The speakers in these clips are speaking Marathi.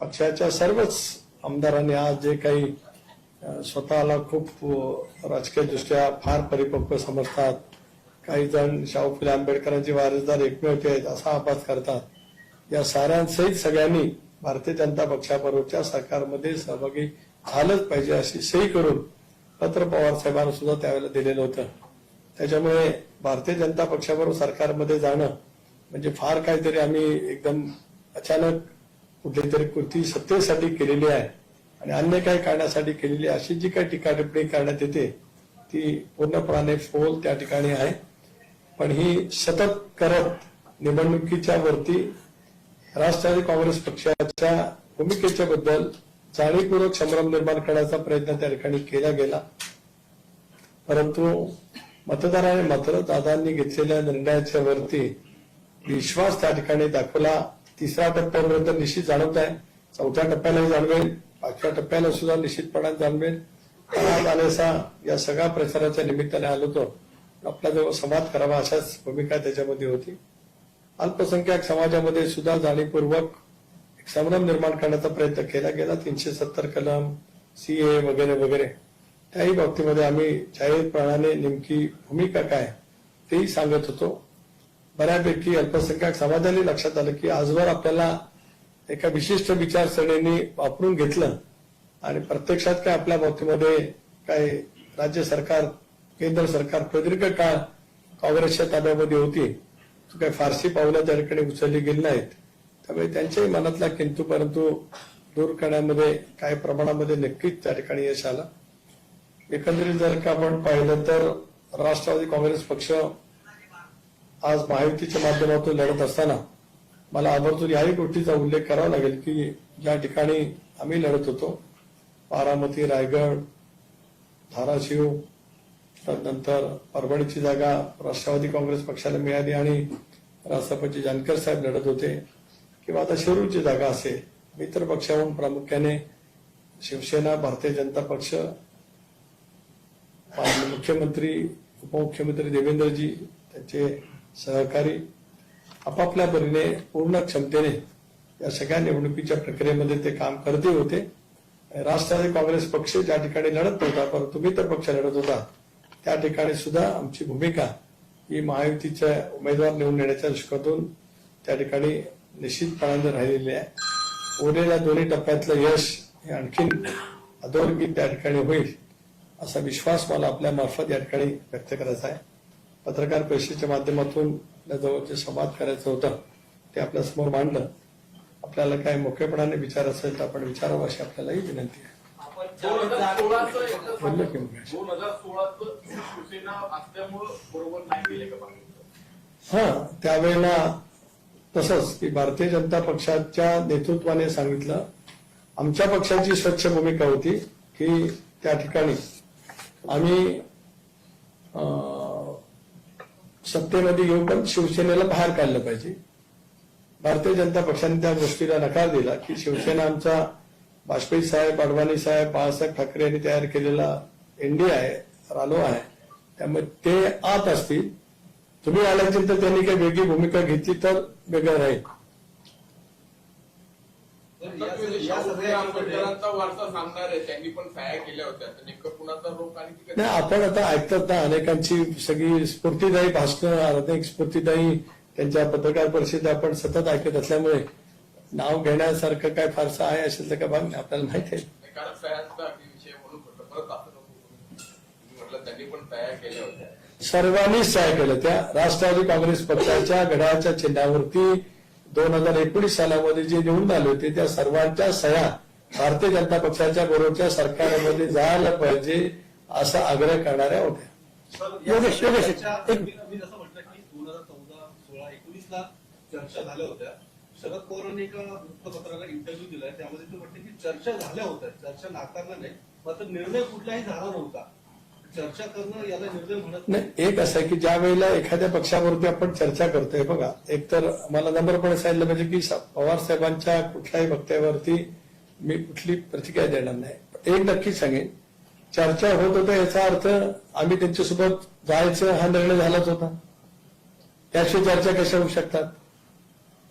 पक्षाच्या सर्वच आमदारांनी आज जे काही स्वतःला खूप राजकीय राजकीयदृष्ट्या फार परिपक्व समजतात. काही जण शाहू फुले आंबेडकरांचे वारसदार एकमेवते आहेत असा आभास करतात. या साऱ्यांसहित सगळ्यांनी भारतीय जनता पक्षाबरोबरच्या सरकारमध्ये सहभागी झालंच पाहिजे अशी सही करून पत्र पवार साहेबांना सुद्धा त्यावेळेला दिलेलं होतं. त्याच्यामुळे भारतीय जनता पक्षाबरोबर सरकारमध्ये जाणं म्हणजे फार काहीतरी आम्ही एकदम अचानक कुठली तरी कृती सत्तेसाठी केलेली आहे आणि अन्य काही कारणासाठी केलेली आहे. अशी जी काही टीका टिप्पणी करण्यात येते ती पूर्णपणाने फोल त्या ठिकाणी आहे पण ही सतत करत निवडणुकीच्या वरती राष्ट्रवादी काँग्रेस पक्षाच्या भूमिकेच्या बद्दल जाणीवपूर्वक संभ्रम निर्माण करण्याचा प्रयत्न त्या ठिकाणी केला गेला परंतु मतदाराने मात्र दादांनी घेतलेल्या निर्णयाच्या वरती विश्वास त्या ठिकाणी दाखवला तिसऱ्या टप्प्यापर्यंत निश्चित जाणवत आहे. चौथ्या टप्प्यालाही जाणवेल. पाचव्या टप्प्याला सुद्धा निश्चितपणाने जाणवेल. आज आलेसा या सगळ्या प्रचाराच्या निमित्ताने आलो होतो. आपल्याजवळ संवाद करावा अशाच भूमिका त्याच्यामध्ये होती. अल्पसंख्याक समाजामध्ये सुद्धा जाणीवपूर्वक एक संभ्रम निर्माण करण्याचा प्रयत्न केला गेला. तीनशे सत्तर कलम सीए वगैरे वगैरे. त्याही बाबतीमध्ये आम्ही जाहीरपणाने नेमकी भूमिका काय तेही सांगत होतो. बऱ्यापैकी अल्पसंख्याक समाजाने लक्षात आलं की आजवर आपल्याला एका विशिष्ट विचारसरणीने वापरून घेतलं आणि प्रत्यक्षात काय आपल्या बाबतीमध्ये काय राज्य सरकार केंद्र सरकार प्रदीर्घ काळ काँग्रेसच्या ताब्यामध्ये होती काही फारशी पावलं त्या ठिकाणी उचलली गेली नाहीत. त्यामुळे त्यांच्याही मनातला किंतू परंतु दूर करण्यामध्ये काही प्रमाणामध्ये नक्कीच त्या ठिकाणी यश आलं. एकंदरीत जर का आपण पाहिलं तर राष्ट्रवादी काँग्रेस पक्ष आज महायुतीच्या माध्यमातून लढत असताना मला आवर्जून याही गोष्टीचा उल्लेख करावा लागेल की ज्या ठिकाणी आम्ही लढत होतो बारामती रायगड धाराशिव त्यानंतर परभणीची जागा राष्ट्रवादी काँग्रेस पक्षाला मिळाली आणि राष्ट्रपती जानकर साहेब लढत होते किंवा आता शिरूरची जागा असेल मित्र पक्षाहून प्रामुख्याने शिवसेना भारतीय जनता पक्ष मुख्यमंत्री उपमुख्यमंत्री देवेंद्रजी त्यांचे सहकारी आपापल्या परीने पूर्ण क्षमतेने या सगळ्या निवडणुकीच्या प्रक्रियेमध्ये ते काम करते होते. राष्ट्रवादी काँग्रेस पक्ष ज्या ठिकाणी लढत नव्हता परंतु मित्र पक्ष लढत होता त्या ठिकाणी सुद्धा आमची भूमिका ही महायुतीच्या उमेदवार निवडून येण्याच्या दृष्टीकोनातून त्या ठिकाणी निश्चितपणाने राहिलेली आहे. उरलेल्या दोन्ही टप्प्यातलं यश हे आणखीन अधोरेखित त्या ठिकाणी होईल असा विश्वास मला आपल्या मार्फत या ठिकाणी व्यक्त करायचा आहे. पत्रकार परिषदेच्या माध्यमातून आपल्या जवळ जे संवाद करायचं होतं ते आपल्यासमोर मांडलं. आपल्याला काय मोकळेपणाने विचार असेल तर आपण विचारावं अशी आपल्यालाही विनंती आहे. बोललो की हा त्यावेळेला तसंच की भारतीय जनता पक्षाच्या नेतृत्वाने सांगितलं आमच्या पक्षाची स्वच्छ भूमिका होती की त्या ठिकाणी आम्ही सत्तेमध्ये येऊ पण शिवसेनेला बाहेर काढलं पाहिजे. भारतीय जनता पक्षाने त्या गोष्टीला नकार दिला की शिवसेना आमचा वाजपेयी साहेब अडवाणी साहेब बाळासाहेब ठाकरे यांनी तयार केलेला एनडीए आहे रालो आहे. त्यामुळे ते आत असतील. तुम्ही आल्यानंतर त्यांनी काही वेगळी भूमिका घेतली तर वेगळं राहील तर या- म्हणजे या शाहू फुले सगळ्यामध्ये आंबेडकरांचा वारसा सांगणार आहे. त्यांनी पण सह्या केल्या होत्या. तर नेमकं कुणाचा रोग आणि ती नाही आपण आता ऐकतात ना अनेकांची सगळी स्फूर्तीदायी भाषणं अनेक स्फूर्तीदायी त्यांच्या पत्रकार परिषदेत आपण सतत ऐकत असल्यामुळे नाव घेण्यासारखं काय फारसं आहे असेल तर काय भाग नाही आपल्याला माहिती आहे. सर्वांनीच सहाय्य केलं त्या राष्ट्रवादी काँग्रेस पक्षाच्या घड्याळाच्या चिन्हावरती दोन हजार एकोणीस सालामध्ये जे निवडून आले होते त्या सर्वांच्या सह्या भारतीय जनता पक्षाच्या बरोबरच्या सरकारमध्ये जायला पाहिजे असा आग्रह करणाऱ्या होत्या. सर, या योगेश, योगेश, चर्चा- एक- मी मी जसं म्हटलं की दोन हजार चौदा सोळा एकोणीस ला चर्चा झाल्या होत्या. शरद पवारांनी एका वृत्तपत्राला इंटरव्ह्यू दिलाय. त्यामध्ये ते म्हटले की चर्चा झाल्या होत्या. चर्चा नाकारला नाही. मात्र निर्णय कुठलाही झाला नव्हता. चर्चा करणं याला निर्णय म्हणत नाही एक असं आहे की ज्या वेळेला एखाद्या पक्षावरती आपण चर्चा करतोय बघा एक तर मला नम्रपणे सांगितलं पाहिजे की पवार साहेबांच्या कुठल्याही वक्तव्यावरती मी कुठली प्रतिक्रिया देणार नाही. एक नक्की सांगेन चर्चा होत होता याचा अर्थ आम्ही त्यांच्यासोबत जायचं हा निर्णय झालाच होता. त्याशिवाय चर्चा कशा होऊ शकतात?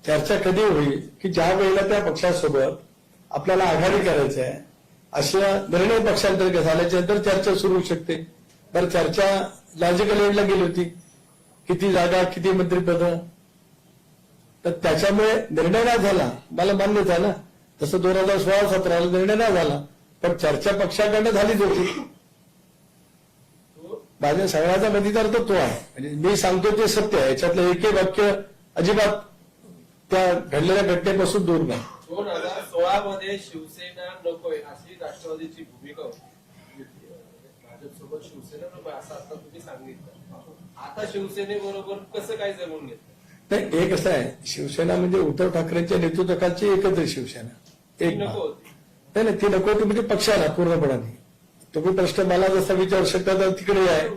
चर्चा कधी होईल की ज्या वेळेला त्या पक्षासोबत आपल्याला आघाडी करायची आहे अशा निर्णय पक्षांतर्गत झाल्याच्यानंतर चर्चा सुरू होऊ शकते. बरं चर्चा लॉजिकल एंडला गेली होती. किती जागा किती मंत्रिपद? तर त्याच्यामुळे निर्णय नाही झाला. मला मान्य झाला तसं दोन हजार सोळा सतराला निर्णय नाही झाला. पण चर्चा पक्षाकडनं झालीच होती. माझ्या सगळ्याचा मतिदार तर तो आहे. म्हणजे मी सांगतो ते सत्य आहे. याच्यातलं एक वाक्य अजिबात त्या घडलेल्या घटनेपासून दूर नाही. दोन हजार सोळा मध्ये शिवसेना नकोय अशी राष्ट्रवादीची भूमिका होती. भाजपसोबत शिवसेना नकोय असं आता तुम्ही सांगितलं. आता शिवसेनेबरोबर कसं काय जमून घेतलं? नाही एक असं आहे शिवसेना म्हणजे उद्धव ठाकरेंच्या नेतृत्वाखालची एकत्र शिवसेना. एक नको नाही नाही ती नको होती म्हणजे पक्षाला पूर्णपणाने. तुम्ही प्रश्न मला जसा विचारू शकता तर तिकडे आहे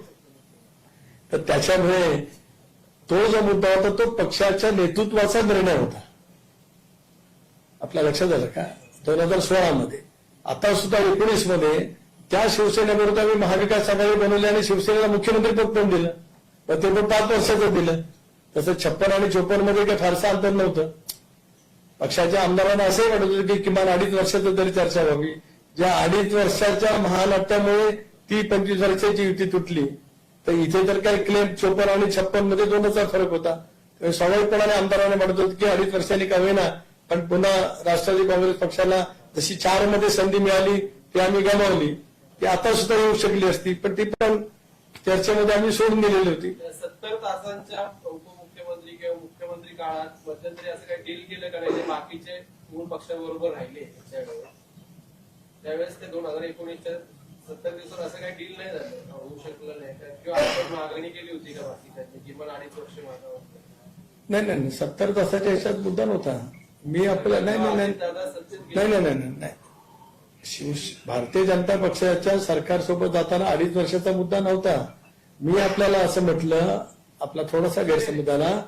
तर त्याच्यामुळे तो जो मुद्दा होता तो पक्षाच्या नेतृत्वाचा निर्णय होता. आपल्या लक्षात आलं का? दोन हजार सोळा मध्ये आता सुद्धा एकोणीसमध्ये त्या शिवसेनेविरुद्ध आम्ही महाविकास आघाडी बनवली आणि शिवसेनेला मुख्यमंत्री पद पण दिलं. पण ते पण पाच वर्षाचं दिलं. तसं छप्पन आणि चोपन्नमध्ये काही फारसं अंतर नव्हतं. पक्षाच्या आमदारांना असंही वाटत होतं की किमान अडीच वर्षाचं तरी चर्चा व्हावी. ज्या अडीच वर्षाच्या महानाट्यामुळे ती पंचवीस वर्षाची युती तुटली. तर इथे तर काय क्लेम चोपन्न आणि छप्पनमध्ये दोनचा फरक होता. स्वाभाविकपणाने आमदारांना म्हणत होतं की अडीच वर्षांनी का होईना पण पुन्हा राष्ट्रवादी काँग्रेस पक्षाला जशी चारमध्ये संधी मिळाली ती आम्ही गमावली. ती आता सुद्धा येऊ शकली असती पण ती पण चर्चेमध्ये आम्ही सोडून दिलेली होती. सत्तर तासांच्या उपमुख्यमंत्री किंवा मुख्यमंत्री काळात मध्यंतरी असं काही डील केलं का नाही जे बाकीचे मूळ पक्षाबरोबर राहिले त्यावेळेस? ते दोन हजार एकोणीसच्या सत्तर दिवसात असं काही डील नाही झालं. होऊ शकलं नाही. का? किंवा आपण मागणी केली होती का बाकीच्या किमान अडीच वर्ष मागावं नाही नाही नाही, सत्तर तासाच्या ह्याच्यात मुद्दा नव्हता. मी आपल्या नाही नाही नाही. नाही. नाही नाही नाही नाही. शिव भारतीय जनता पक्षाच्या सरकारसोबत जाताना अडीच वर्षाचा मुद्दा नव्हता. मी आपल्याला असं म्हटलं आपला थोडासा गैरसमज आलं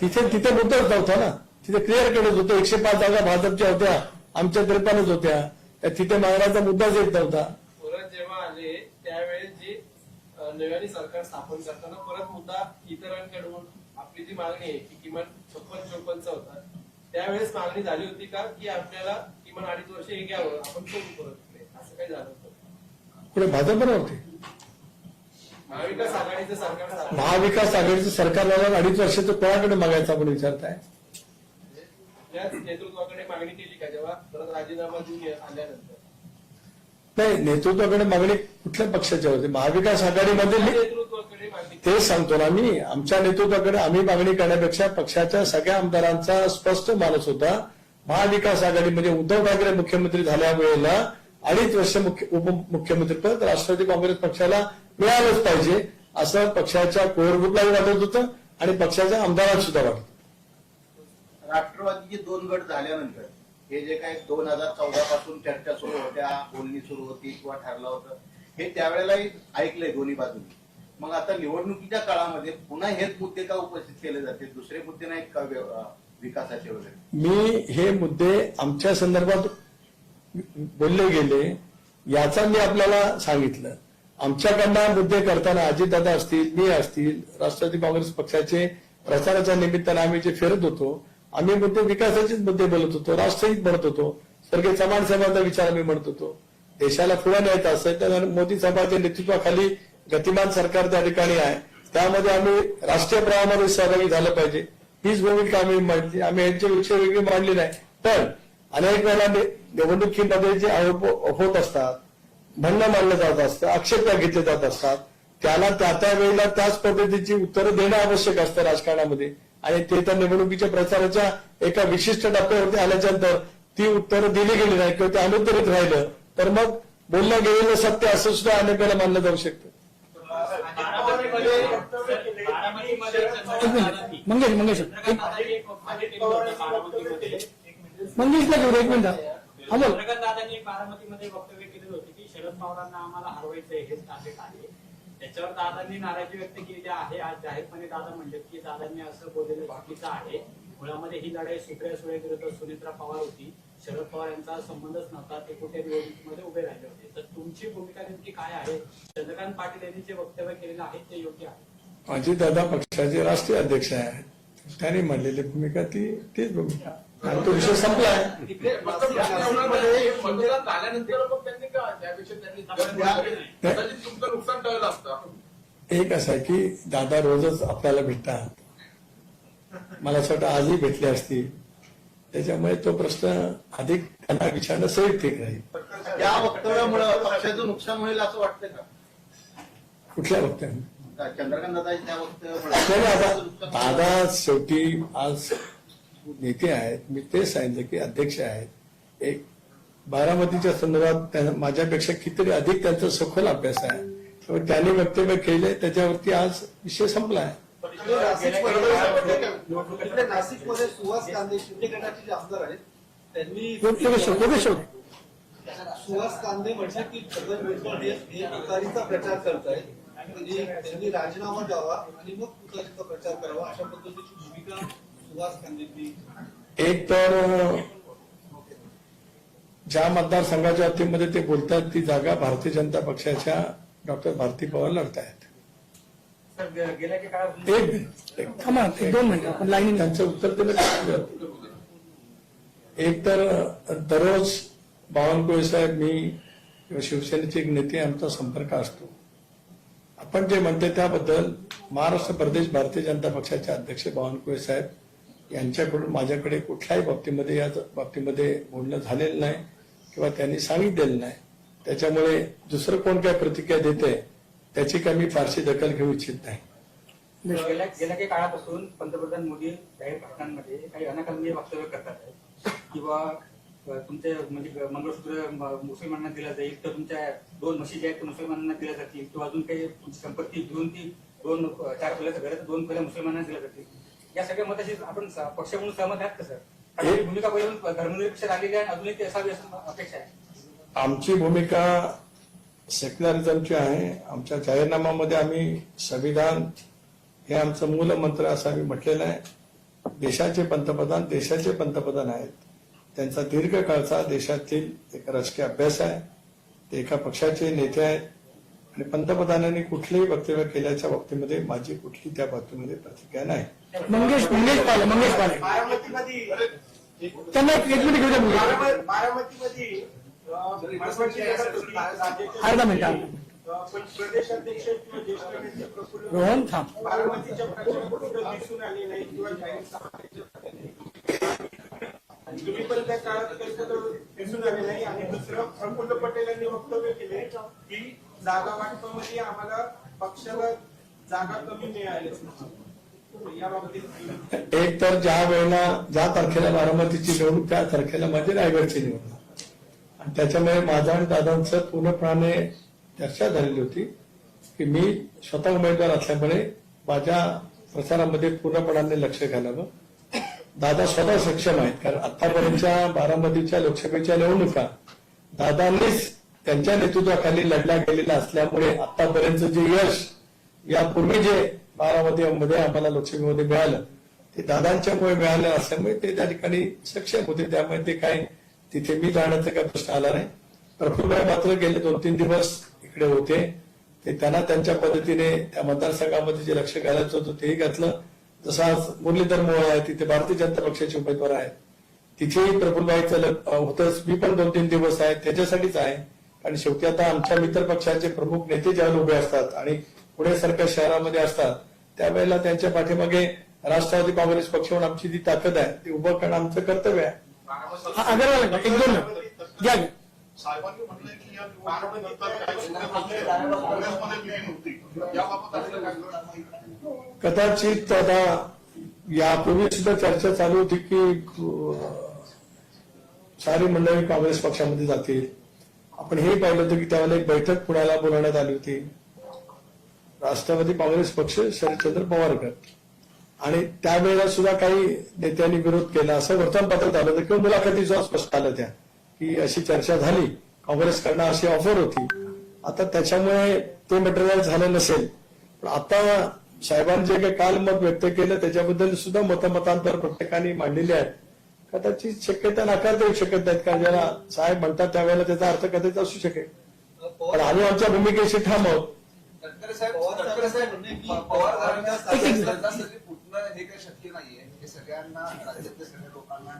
तिथे तिथे मुद्दाच नव्हता ना. तिथे क्लिअर कडत होतं. एकशे पाच जागा भाजपच्या होत्या आमच्या त्रेपन्नच होत्या. त्या तिथे मागण्याचा मुद्दाच येत नव्हता परत जेव्हा आले त्यावेळेस जी नव्याने सरकार स्थापन करताना परत मुद्दा इतरांकडून आपली जी मागणी आहे की किमान छप्पन चोपन्नचा होता त्यावेळेस मागणी झाली होती का की आपल्याला किमान अडीच वर्ष हे घ्यावं आपण करू परत पुढे. असं काही झालं होतं. पुढे भाजप नव्हते महाविकास आघाडीचं सरकार महाविकास आघाडीचं सरकार अडीच वर्षाचं कोणाकडे मागायचं आपण विचारताय? नेतृत्वाकडे मागणी केली का जेव्हा परत राजीनामा देऊन आल्यानंतर? नाही नेतृत्वाकडे मागणी कुठल्या पक्षाच्या होती? महाविकास आघाडीमध्ये तेच सांगतो ना मी. आमच्या नेतृत्वाकडे आम्ही मागणी करण्यापेक्षा पक्षाच्या सगळ्या आमदारांचा स्पष्ट मानस होता. महाविकास आघाडी म्हणजे उद्धव ठाकरे मुख्यमंत्री झाल्या वेळेला अडीच वर्ष मुख्य उपमुख्यमंत्रीपद राष्ट्रवादी काँग्रेस पक्षाला मिळालंच पाहिजे असं पक्षाच्या कोर ग्रुपलाही वाटत होतं आणि पक्षाच्या आमदारांना सुद्धा वाटत राष्ट्रवादीचे दोन गट झाल्यानंतर हे जे काही दोन हजार चौदा पासून चर्चा सुरू होत्या बोलणी सुरू होती किंवा ठरलं होतं हे त्यावेळेलाही ऐकलंय दोन्ही बाजूनी. मग आता निवडणुकीच्या काळामध्ये पुन्हा हेच मुद्दे का उपस्थित केले जाते? दुसरे मुद्दे नाहीत का विकासाचे वगैरे? मी हे मुद्दे आमच्या संदर्भात बोलले गेले याचा मी आपल्याला सांगितलं. आमच्याकडनं मुद्दे करताना अजितदादा असतील मी असतील राष्ट्रवादी काँग्रेस पक्षाचे प्रचाराच्या निमित्तानं आम्ही जे फिरत होतो आम्ही मुद्दे विकासाचेच मुद्दे बोलत होतो राष्ट्रहित म्हणत होतो. स्वर्गीय चव्हाण साहेबांचा विचार आम्ही म्हणत होतो. देशाला पुढे न्यायचं असेल तर मोदी साहेबांच्या नेतृत्वाखाली गतिमान सरकार त्या ठिकाणी आहे. त्यामध्ये आम्ही राष्ट्रीय प्रवाहामध्ये सहभागी झालं पाहिजे. हीच भूमिका आम्ही मांडली. आम्ही यांच्यापेक्षा वेगळी मांडली नाही. पण अनेक वेळेला निवडणुकीमध्ये जे आरोप होत असतात. म्हणणं मानलं जात असतं. आक्षेप घेतले जात असतात. त्याला त्या त्या वेळेला त्याच पद्धतीची उत्तरं देणं आवश्यक असतं राजकारणामध्ये. आणि ते तर निवडणुकीच्या प्रचाराच्या एका विशिष्ट टप्प्यावरती आल्याच्यानंतर ती उत्तरं दिली गेली नाही किंवा ते अनुत्तरित राहिलं तर मग बोललं गेलेलं सत्य असं सुद्धा अनेक वेळेला मानलं जाऊ शकतं. एक मिनिट मंगेश मंगेश मंगेशला घेऊ एक मिनिट. हा बोल दादांनी बारामतीमध्ये वक्तव्य केले होतं की शरद पवारांना आम्हाला हरवायचंय हेच टार्गेट आहे. त्याच्यावर दादांनी नाराजी व्यक्त केली आहे आज जाहीरपणे दादा म्हणले की दादांनी असं बोललेलं बाकीचं आहे. मुळामध्ये ही लढाई सुप्रिया सुळे विरुद्ध सुनेत्रा पवार होती. शरद पवार यांचा संबंधच नव्हता ते कुठे निवडणुकीमध्ये उभे राहिले होते. तर तुमची भूमिका नेमकी काय आहे? चंद्रकांत पाटील यांनी जे वक्तव्य केलेलं आहे ते योग्य आहे. माझी दादा पक्षाचे राष्ट्रीय अध्यक्ष आहेत त्यांनी मांडलेली भूमिका ती तीच भूमिका. आणि तो विषय टळलं असतं. एक असं आहे की दादा रोजच आपल्याला भेटतात. मला असं वाटतं आजही भेटले असतील. त्याच्यामुळे तो प्रश्न अधिक त्यांना विचारणं संयुक्तिक राहील. त्या वक्तव्यामुळे पक्षाचं नुकसान होईल असं वाटतं का? कुठल्या वक्त्याने चंद्रकांत दादा त्या नाही, नाही, आता शेवटी आज नेते आहेत मी तेच सांगितलं की अध्यक्ष आहेत. एक बारामतीच्या संदर्भात माझ्यापेक्षा कितीतरी अधिक त्यांचा सखोल अभ्यास आहे. त्यामुळे त्यांनी वक्तव्य केले त्याच्यावरती आज विषय संपला आहे. नाशिकमध्ये- सुहास कांदे शिंदे गटाचे जे आमदार आहेत त्यांनी सुहास कांदे म्हटलं की छगन भुजबळ हे तुतारीचा प्रचार करतायत. म्हणजे त्यांनी राजीनामा द्यावा आणि मग प्रचार करावा अशा पद्धतीची भूमिका सुहास एक तर ज्या मतदारसंघाच्या हद्दीमध्ये ते बोलतात ती जागा भारतीय जनता पक्षाच्या डॉक्टर भारती पवार लढत आहेत त्यांचं उत्तर दिलं एक तर दररोज बावनकुळे साहेब मी शिवसेनेचे एक नेते आमचा संपर्क असतो. आपण जे म्हणते त्याबद्दल महाराष्ट्र प्रदेश भारतीय जनता पक्षाचे अध्यक्ष बावनकुळे साहेब यांच्याकडून माझ्याकडे कुठल्याही बाबतीमध्ये या बाबतीमध्ये बोलणं झालेलं नाही किंवा त्यांनी सांगितलेलं नाही. त्याच्यामुळे दुसरं कोण काय प्रतिक्रिया देते त्याची काही मी फारशी दखल घेऊ इच्छित नाही. गेल्या गेल्या काही काळापासून पंतप्रधान मोदी काही भाषणांमध्ये काही अनाकलनीय वक्तव्य करतात किंवा अ, तुमचे म्हणजे मंगळसूत्र मुसलमानांना दिलं जाईल तर तुमच्या दोन म्हशी ज्या आहेत मुसलमानांना दिल्या जातील. किंवा अजून काही तुमची संपत्ती घेऊन ती दोन चार खोल्याचं घर आहे तर दोन खोल्या मुसलमानांना दिल्या जातील. या सगळ्या मताशी आपण पक्ष म्हणून सहमत आहात का सर? भूमिका पहिल्यांदा धर्मनिरपेक्ष आलेली आहे आणि अजूनही ती असावी असं अपेक्षा आहे. आमची भूमिका सेक्युलरिझमची आहे. आमच्या जाहीरनामामध्ये आम्ही संविधान हे आमचं मूलमंत्र असं आम्ही म्हटलेलं आहे. देशाचे पंतप्रधान देशाचे पंतप्रधान आहेत. त्यांचा दीर्घकाळचा देशातील एक राजकीय अभ्यास आहे. ते एका पक्षाचे नेते आहेत. आणि पंतप्रधानांनी कुठलेही वक्तव्य केल्याच्या बाबतीमध्ये माझी कुठली त्या बाबतीमध्ये प्रतिक्रिया नाही. मंगेश मंगेश पाले मंगेश पाले. बारामतीमध्ये त्यांना एक मिनिट घेऊ द्या बारामतीमध्ये अर्धा मिनिट, किंवा ज्येष्ठ नेते प्रफुल्ल रोहन थांब. बारामतीच्या कुठं दिसून आले नाही किंवा जाहीर आणि तुम्ही पण त्या काळात काही दिसून आले नाही आणि दुसरं प्रफुल्ल पटेल यांनी वक्तव्य केले की जागा वाटपामध्ये आम्हाला पक्षाला जागा कमी मिळाली. एक तर ज्या वेळेला ज्या तारखेला बारामतीची निवडणूक त्या तारखेला माझी रायगडची निवडणूक. आणि त्याच्यामुळे माझा आणि दादांचं पूर्णपणाने चर्चा झालेली होती की मी स्वतः उमेदवार असल्यामुळे माझ्या प्रचारामध्ये पूर्णपणाने लक्ष घालावं. दादा स्वतः सक्षम आहेत. कारण आतापर्यंतच्या बारामतीच्या लोकसभेच्या निवडणुका दादांनीच त्यांच्या नेतृत्वाखाली लढल्या गेलेल्या असल्यामुळे आतापर्यंत जे यश यापूर्वी जे बारामतीमध्ये आम्हाला लोकसभेमध्ये मिळालं ते दादांच्यामुळे मिळालं असल्यामुळे ते त्या ठिकाणी सक्षम होते. त्यामुळे ते काय तिथे मी जाण्याचा काही प्रश्न आला नाही. प्रफुल्लभाई मात्र गेले दोन तीन दिवस इकडे होते. ते त्यांना त्यांच्या पद्धतीने त्या मतदारसंघामध्ये जे लक्ष घालायचं होतं तेही घातलं. जसं आज मुरलीधर मोळे आहे तिथे भारतीय जनता पक्षाचे उमेदवार आहेत. तिथेही प्रफुल्लभाईचं होतंच. मी पण दोन तीन दिवस आहे त्याच्यासाठीच आहे. आणि शेवटी आता आमच्या मित्र पक्षाचे प्रमुख नेते ज्यावेळेला उभे असतात आणि पुण्यासारख्या शहरामध्ये असतात त्यावेळेला त्यांच्या पाठीमागे राष्ट्रवादी काँग्रेस पक्ष म्हणून आमची जी ताकद आहे ती उभं करणं आमचं कर्तव्य आहे. हा, अगरवाल एक दोन घ्या. साहेबांनी म्हटलंय की या निवडणुकीनंतर कदाचित आता यापूर्वी सुद्धा चर्चा चालू होती की सारी मंडळी काँग्रेस पक्षामध्ये जातील. आपण हे पाहिलं होतं की त्यावेळेला एक बैठक पुण्याला बोलवण्यात आली होती. राष्ट्रवादी काँग्रेस पक्ष शरदचंद्र पवार गट आणि त्यावेळेला सुद्धा काही नेत्यांनी विरोध केला. असं वर्तमानपत्रात आलं होतं किंवा मुलाखती सुद्धा स्पष्ट आलं त्या. की अशी चर्चा झाली. काँग्रेसकडनं अशी ऑफर होती. आता त्याच्यामुळे ते मटेरियल झालं नसेल. पण आता साहेबांनी जे काही काल मत व्यक्त केलं त्याच्याबद्दल सुद्धा मतमतांतर प्रत्येकाने मांडलेली आहेत. कदाचित शक्यता नाकारता येऊ शकत नाहीत कारण ज्याला साहेब म्हणतात त्यावेळेला त्याचा अर्थ कदाचित असू शकेल. पण आम्ही आमच्या भूमिकेशी ठाम आहोत. हे काही शक्य नाहीये. हे हे सगळ्यांना राज्यातल्या सगळ्या लोकांना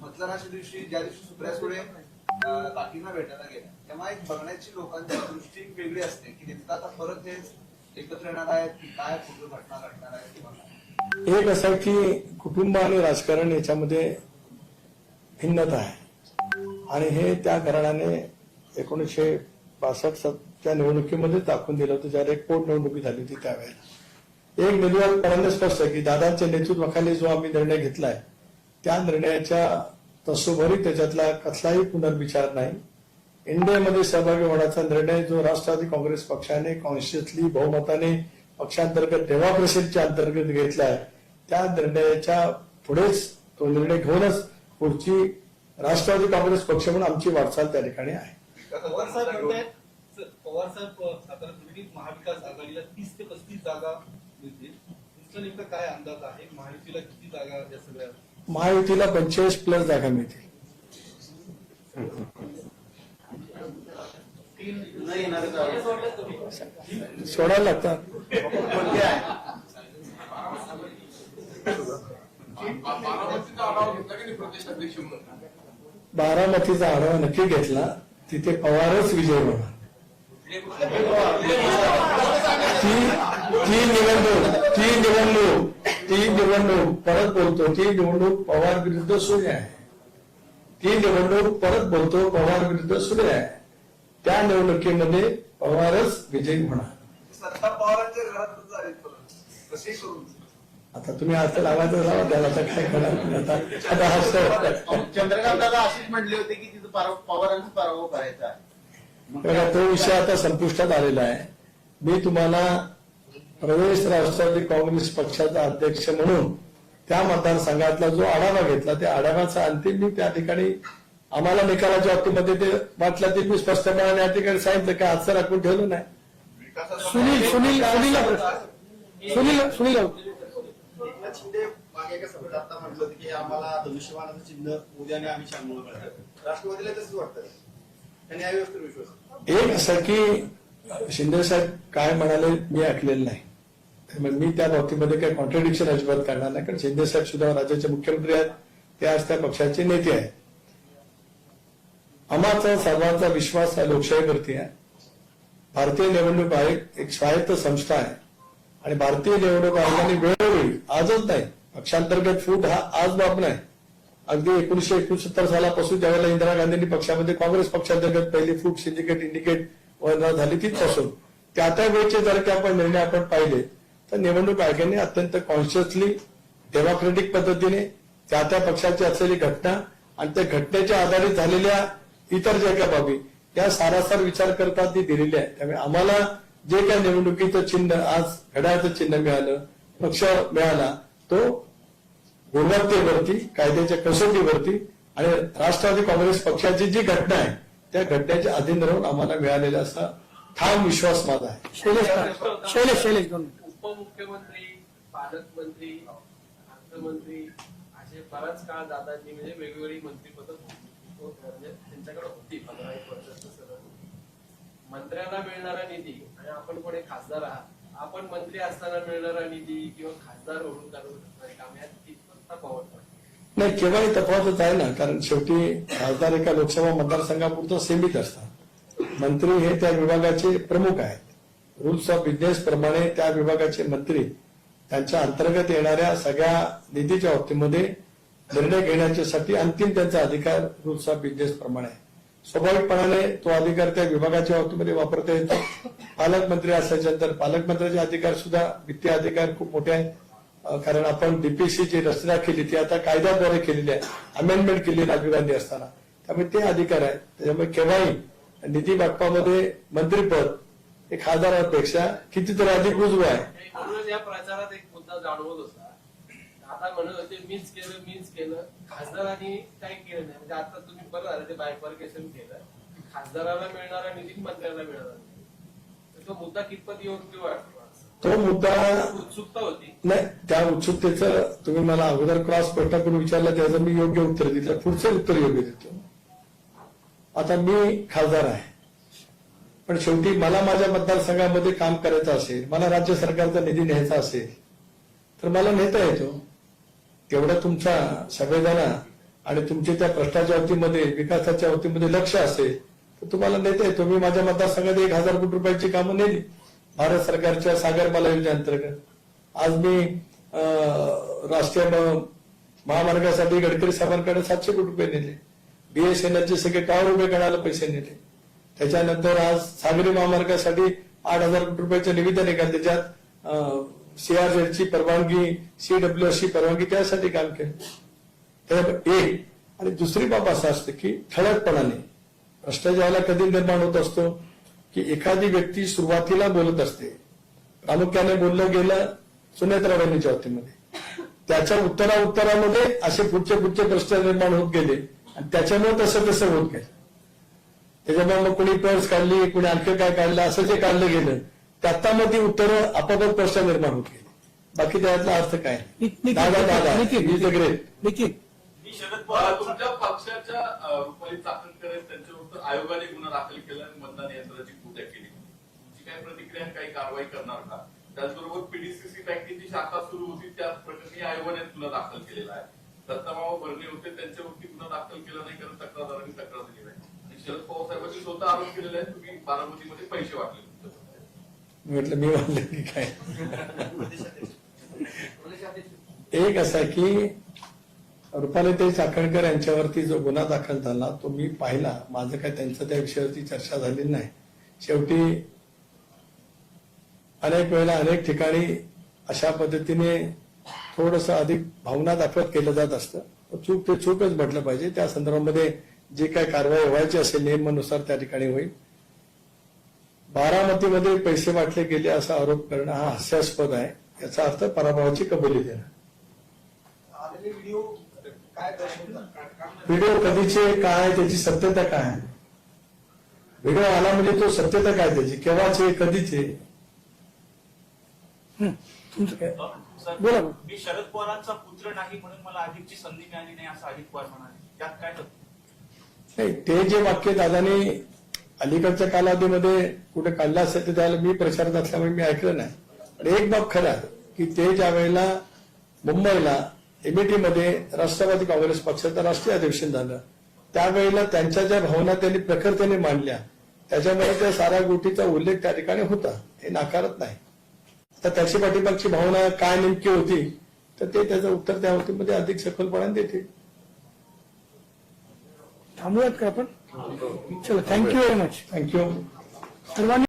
मतदानाच्या दिवशी ज्या दिवशी सुप्रिया सुळे बाकींना भेटायला गेल्या तेव्हा एक बघण्याची लोकांची दृष्टी वेगळी असते की नेमकं आता परत हे एकत्र येणार आहेत की काय पुढे घटना घडणार आहे किंवा एक असं की कुटुंब आणि राजकारण याच्यामध्ये भिन्नता आहे. आणि हे त्या घराण्याने एकोणीसशे बासष्टच्या निवडणुकीमध्ये दाखवून दिलं होतं ज्यावेळी एक पोट निवडणुकी झाली होती त्यावेळेला. एक निर्णयाप्रमाणे स्पष्ट आहे की दादांच्या नेतृत्वाखाली जो आम्ही निर्णय घेतलाय त्या निर्णयाच्या तसोभरी त्याच्यातला कसलाही पुनर्विचार नाही. इंडियामध्ये सहभागी होण्याचा निर्णय जो राष्ट्रवादी काँग्रेस पक्षाने कॉन्शियसली बहुमताने पक्षांतर्गत डेमोक्रेसीच्या अंतर्गत घेतलाय त्या निर्णयाच्या पुढेच तो निर्णय घेऊनच पुढची राष्ट्रवादी काँग्रेस पक्ष म्हणून आमची वाटचाल त्या ठिकाणी आहे. पवार साहेब महाविकास आघाडीला तीस ते पस्तीस जागा मिळतील. काय अंदाज आहे? महायुतीला किती जागा या सगळ्या महायुतीला पंचेचाळीस प्लस जागा मिळतील. सोडायला लागतात. बारामतीचा आढावा नक्की घेतला तिथे पवारच विजय होणार. ती निवडणूक ती निवडणूक. ती निवडणूक परत बोलतो. ती निवडणूक पवार विरुद्ध सूर्य आहे. ती निवडणूक परत बोलतो. पवार विरुद्ध सूर्य आहे. त्या निवडणुकीमध्ये पवारच विजयी होणार. आता तुम्ही आता लावायचं लावा त्याला आता काय करणार? आता आता हा चंद्रकांत दादा अशीच म्हणले होते की तिथं पवारांचा पराभव करायचा तो विषय आता संपुष्टात आलेला आहे. मी तुम्हाला प्रदेश राष्ट्रवादी काँग्रेस पक्षाचा अध्यक्ष म्हणून त्या मतदारसंघातला जो आढावा घेतला त्या आढाव्याचा अंतिम मी त्या ठिकाणी आम्हाला निकालाच्या बाबतीमध्ये ते वाटलं ते मी स्पष्टपणे या ठिकाणी सांगितलं की आजचं राखून ठेवलं नाही सुनील सुनील. सुनील सुनील. एकनाथ शिंदे मागे एका सभेत आता म्हटलं होतं की आम्हाला धनुष्यबाणाचं चिन्ह उद्याने आम्ही राष्ट्रवादीला तसंच वाटतं त्यांनी या व्यवस्थेवर विश्वास. एक असं की शिंदे साहेब काय म्हणाले मी ऐकलेलं नाही मी त्या बाबतीमध्ये काही कॉन्ट्रडिक्शन अजिबात करणार नाही. कारण शिंदे साहेब सुद्धा राज्याचे मुख्यमंत्री आहेत. ते आज त्या पक्षाचे नेते आहेत. आम्हाचा सर्वांचा विश्वास हा लोकशाहीवरती आहे. भारतीय निवडणूक आयोग एक स्वायत्त संस्था आहे. आणि भारतीय निवडणूक आयोगाने वेळोवेळी आजच नाही पक्षांतर्गत फूट हा आज बाब नाही. अगदी एकोणीशे एकोणसत्तर सालापासून ज्यावेळेला इंदिरा गांधींनी पक्षामध्ये काँग्रेस पक्षांतर्गत पहिली फूट सिंडिकेट इंडिकेट वगैरे झाली तिथपासून. त्या त्या वेळचे जर की आपण निर्णय आपण पाहिले तर निवडणूक आयोगाने अत्यंत कॉन्शियसली डेमोक्रेटिक पद्धतीने त्या त्या पक्षाची असलेली घटना आणि त्या घटनेच्या आधारित झालेल्या इतर ज्या काही बाबी त्या सारासार विचार करता ती दिलेली आहे. त्यामुळे आम्हाला जे काही निवडणुकीचं चिन्ह आज घड्याळचं चिन्ह मिळालं पक्ष मिळाला तो गुणवत्तेवरती कायद्याच्या कसोटीवरती आणि राष्ट्रवादी काँग्रेस पक्षाची जी घटना आहे त्या घटनेच्या अधीन राहून आम्हाला मिळालेला असा ठाम विश्वास माझा आहे. शैलेश शैलेश शैलेश उपमुख्यमंत्री पालकमंत्री अर्थमंत्री असे बराच काळ दादांनी म्हणजे वेगवेगळी मंत्रीपद हो, म्हणजे त्यांच्याकडे होती पंधरा एक वर्षाचं मंत्र्यांना मिळणारा निधी आणि आपण कोणी खासदार आहात. आपण मंत्री असताना मिळणारा निधी किंवा खासदार होऊन करू काम यात कितपत तफावत नाही केव्हाही तफावतच आहे ना कारण शेवटी खासदार एका लोकसभा मतदारसंघापुरतं सीमित असतात. मंत्री हे त्या विभागाचे प्रमुख आहेत. रूल्स ऑफ बिझनेस प्रमाणे त्या विभागाचे मंत्री त्यांच्या अंतर्गत येणाऱ्या सगळ्या निधीच्या बाबतीमध्ये निर्णय घेण्याच्यासाठी अंतिम त्यांचा अधिकार रूल्स ऑफ बिझनेस प्रमाणे. आहे स्वाभाविकपणाने तो अधिकार त्या विभागाच्या बाबतीमध्ये वापरता येतो. पालकमंत्री असल्याच्यानंतर पालकमंत्र्याचे अधिकार सुद्धा वित्तीय अधिकार खूप मोठे आहेत. कारण आपण डीपीसी जी रचना केली ती आता कायद्याद्वारे केलेली आहे. अमेंडमेंट केली राजीव गांधी असताना. त्यामुळे ते अधिकार आहेत. त्याच्यामुळे केव्हाही निधी वाटपामध्ये मंत्रीपद हे खासदारांपेक्षा कितीतरी अधिक उजवं आहे. या प्रचारात एक मुद्दा जाणवत होता. आता म्हणत होते मीच केलं मीच केलं. खासदारांनी काही केलं नाही. म्हणजे आता तुम्ही बरं झालं ते बायफर्केशन केलं. खासदाराला मिळणारा निधी मंत्र्याला मिळणार. नाही तो मुद्दा कितपत योग्य वाटतो तो मुद्दा उत्सुकता होती? नाही त्या उत्सुकतेचं तुम्ही मला अगोदर क्रॉस पेटा करून विचारलं त्याचं मी योग्य उत्तर दिलं. पुढचं उत्तर योग्य देतो. आता मी खासदार आहे. पण शेवटी मला माझ्या मतदारसंघामध्ये काम करायचं असेल मला राज्य सरकारचा निधी न्यायचा असेल तर मला नेता येतो. तेवढा तुमचा संवेदना आणि तुमच्या त्या प्रश्नाच्या वतीमध्ये विकासाच्या वतीमध्ये लक्ष असेल तर तुम्हाला नेता येतो. मी माझ्या मतदारसंघात एक हजार कोटी रुपयाची कामं नेली भारत सरकारच्या सागरमाला योजनेअंतर्गत आज मी राष्ट्रीय महामार्गासाठी गडकरी साहेबांकडे सातशे कोटी रुपये नेले. बीएसएनएलचे सगळे टॉवर उभे करायला पैसे नेले. त्याच्यानंतर आज सागरी महामार्गासाठी आठ हजार कोटी रुपयाचं निवेदन निघाल त्याच्यात? सीआरझेडची परवानगी सीडब्ल्यूएसची परवानगी त्यासाठी काम केलं. तर एक आणि दुसरी बाब असं असते की ठळकपणाने भ्रष्टाचाराला कधी निर्माण होत असतो? की एखादी व्यक्ती सुरुवातीला बोलत असते प्रामुख्याने बोललं गेलं सुनेत्रा वहिनीच्या बाबतीमध्ये त्याच्या उत्तरा उत्तरामध्ये असे पुढचे पुढचे प्रश्न निर्माण होत गेले आणि त्याच्यामुळे तसं तसं होत गेलं. त्याच्यामुळे मग कोणी पर्स काढली कोणी आणखी काय काढलं असं जे काढलं गेलं त्याता मग ती उत्तरं आपापत प्रश्न निर्माण होत गेले बाकी त्यातला अर्थ काय? दादा दादा इज द ग्रेट मी शरद पवार तुमच्या पक्षाच्या अ, रुपाली चाकणकर आहेत त्यांच्यावर आयोगाने गुन्हा दाखल केला आणि मतदान यंत्राची पूजा केली? तुमची काय प्रतिक्रिया आणि काही कारवाई करणार का? त्याचबरोबर पीडीसीसी बँकेची शाखा सुरू होती त्या प्रकरणी आयोगाने गुन्हा दाखल केलेला आहे. दत्तामाव भरणे होते त्यांच्यावरती गुन्हा दाखल केला नाही कारण तक्रारदारांनी तक्रार दिली नाही. शरद पवार साहेबांनी स्वतः आरोप केलेला आहे तुम्ही बारामतीमध्ये पैसे वाटले मी म्हटलं मी वाटलं की काय? एक असा की रुपालीताई चाकणकर यांच्यावरती जो गुन्हा दाखल झाला तो मी पाहिला. माझं काय त्यांचं त्या विषयावरती चर्चा झालेली नाही. शेवटी अनेक वेळेला अनेक ठिकाणी अशा पद्धतीने थोडस अधिक भावना दाखवत केलं जात असतं. चूक ते चूकच म्हटलं पाहिजे. त्या संदर्भामध्ये जी काय कारवाई व्हायची असेल नियमानुसार त्या ठिकाणी होईल. बारामतीमध्ये पैसे वाटले गेले असा आरोप करणं हा हास्यास्पद आहे. याचा अर्थ पराभवाची कबुली देणं. आलेले व्हिडिओ काय व्हिडिओ कधीचे काय त्याची सत्यता काय आहे? व्हिडिओ आला म्हणजे तो सत्यता काय त्याची? केव्हाचे कधीचे? तुमचं काय? सर, बोला. मी शरद पवारांचा पुत्र नाही म्हणून मला अधिकची संधी मिळाली नाही असं अजित पवार म्हणाले. त्यात काय? नाही ते जे वाक्य दादाने अलीकडच्या कालावधीमध्ये कुठे काढलं असेल तर त्याला मी प्रचारात असल्यामुळे मी ऐकलं नाही. पण एक बाब खरा की ते ज्या वेळेला मुंबईला एमईटीमध्ये राष्ट्रवादी काँग्रेस पक्षाचं राष्ट्रीय अधिवेशन झालं त्यावेळेला त्यांच्या ज्या भावना त्यांनी प्रखरतेने मांडल्या त्याच्यामध्ये त्या साऱ्या गोष्टीचा उल्लेख त्या ठिकाणी होता हे नाकारत नाही. तर त्याची पाठीमागची भावना काय नेमकी होती तर ते त्याचं उत्तर त्या वतीमध्ये अधिक सखोलपणाने देतील. थांबूयात का आपण? चला थँक्यू व्हेरी मच थँक्यू सर्वांनी